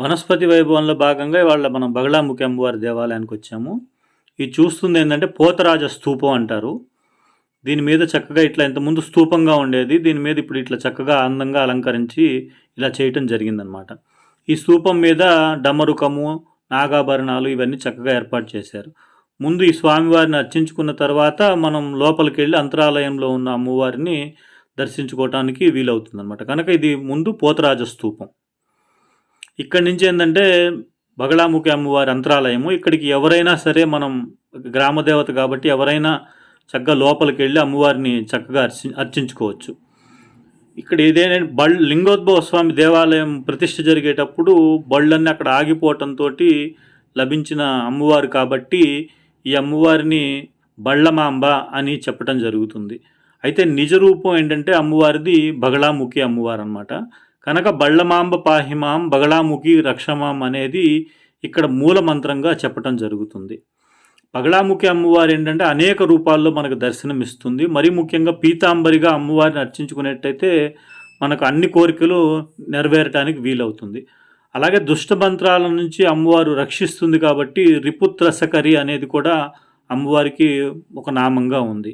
వనస్పతి వైభవంలో భాగంగా ఇవాళ మనం బగళాముఖి అమ్మవారి దేవాలయానికి వచ్చాము. ఇది చూస్తుంది ఏంటంటే పోతరాజ స్తూపం అంటారు. దీని మీద చక్కగా ఇట్లా ఇంతకుముందు స్తూపంగా ఉండేది. దీని మీద ఇప్పుడు ఇట్లా చక్కగా అందంగా అలంకరించి ఇలా చేయటం జరిగిందనమాట ఈ స్తూపం మీద డమరుకము నాగాభరణాలు ఇవన్నీ చక్కగా ఏర్పాటు చేశారు. ముందు ఈ స్వామివారిని అర్చించుకున్న తర్వాత మనం లోపలికి వెళ్ళి అంతరాలయంలో ఉన్న అమ్మవారిని దర్శించుకోవటానికి వీలవుతుందన్నమాట. కనుక ఇది ముందు పోతరాజ స్తూపం ఇక్కడి నుంచి ఏంటంటే బగళాముఖి అమ్మవారి అంతరాలయము. ఇక్కడికి ఎవరైనా సరే మనం గ్రామదేవత కాబట్టి ఎవరైనా చక్కగా లోపలికి వెళ్ళి అమ్మవారిని చక్కగా అర్చి అర్చించుకోవచ్చు. ఇక్కడ ఏదైనా బళ్ లింగోద్భవ స్వామి దేవాలయం ప్రతిష్ఠ జరిగేటప్పుడు బళ్ళన్నీ అక్కడ ఆగిపోవటంతో లభించిన అమ్మవారు కాబట్టి ఈ అమ్మవారిని బళ్ళమాంబ అని చెప్పటం జరుగుతుంది. అయితే నిజ రూపం ఏంటంటే అమ్మవారిది బగళాముఖి అమ్మవారు అనమాట కనుక బళ్ళమాంబ పాహిమాం బగళాముఖి రక్షమాం అనేది ఇక్కడ మూల మంత్రంగా చెప్పటం జరుగుతుంది. పగళాముఖి అమ్మవారు ఏంటంటే అనేక రూపాల్లో మనకు దర్శనం ఇస్తుంది మరీ ముఖ్యంగా పీతాంబరిగా అమ్మవారిని అర్చించుకునేట్టయితే మనకు అన్ని కోరికలు నెరవేరటానికి వీలవుతుంది. అలాగే దుష్ట మంత్రాల నుంచి అమ్మవారు రక్షిస్తుంది కాబట్టి రిపుత్రసకరి అనేది కూడా అమ్మవారికి ఒక నామంగా ఉంది.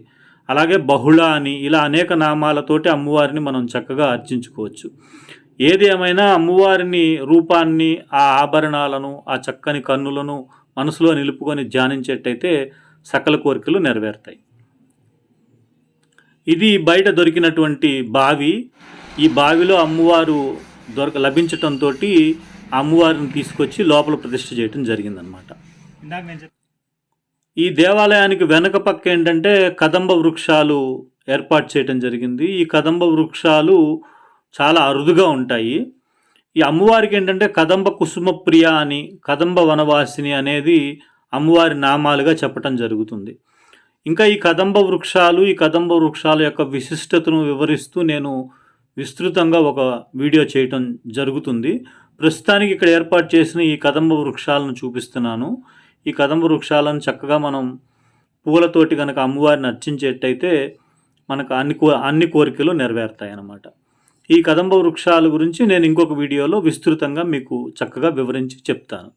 అలాగే బహుళ అని ఇలా అనేక నామాలతోటి అమ్మవారిని మనం చక్కగా అర్చించుకోవచ్చు. ఏది ఏమైనా అమ్మవారిని రూపాన్ని ఆ ఆభరణాలను ఆ చక్కని కన్నులను మనసులో నిలుపుకొని ధ్యానించేటైతే సకల కోరికలు నెరవేరుతాయి. ఇది బయట దొరికినటువంటి బావి. ఈ బావిలో అమ్మవారు దొరక లభించటంతో అమ్మవారిని తీసుకొచ్చి లోపల ప్రతిష్ఠ చేయటం జరిగిందనమాట ఇందాక నేను ఈ దేవాలయానికి వెనక పక్క ఏంటంటే కదంబ వృక్షాలు ఏర్పాటు చేయటం జరిగింది. ఈ కదంబ వృక్షాలు చాలా అరుదుగా ఉంటాయి. ఈ అమ్మవారికి ఏంటంటే కదంబ కుసుమ ప్రియ అని కదంబ వనవాసిని అనేది అమ్మవారి నామాలుగా చెప్పటం జరుగుతుంది. ఇంకా ఈ కదంబ వృక్షాలు ఈ కదంబ వృక్షాల యొక్క విశిష్టతను వివరిస్తూ నేను విస్తృతంగా ఒక వీడియో చేయటం జరుగుతుంది. ప్రస్తుతానికి ఇక్కడ ఏర్పాటు చేసిన ఈ కదంబ వృక్షాలను చూపిస్తున్నాను. ఈ కదంబ వృక్షాలను చక్కగా మనం పూలతోటి కనుక అమ్మవారిని అర్చించేటైతే మనకు అన్ని కో అన్ని కోరికలు నెరవేరుతాయి అన్నమాట ఈ కదంబ వృక్షాల గురించి నేను ఇంకొక వీడియోలో విస్తృతంగా మీకు చక్కగా వివరించి చెప్తాను.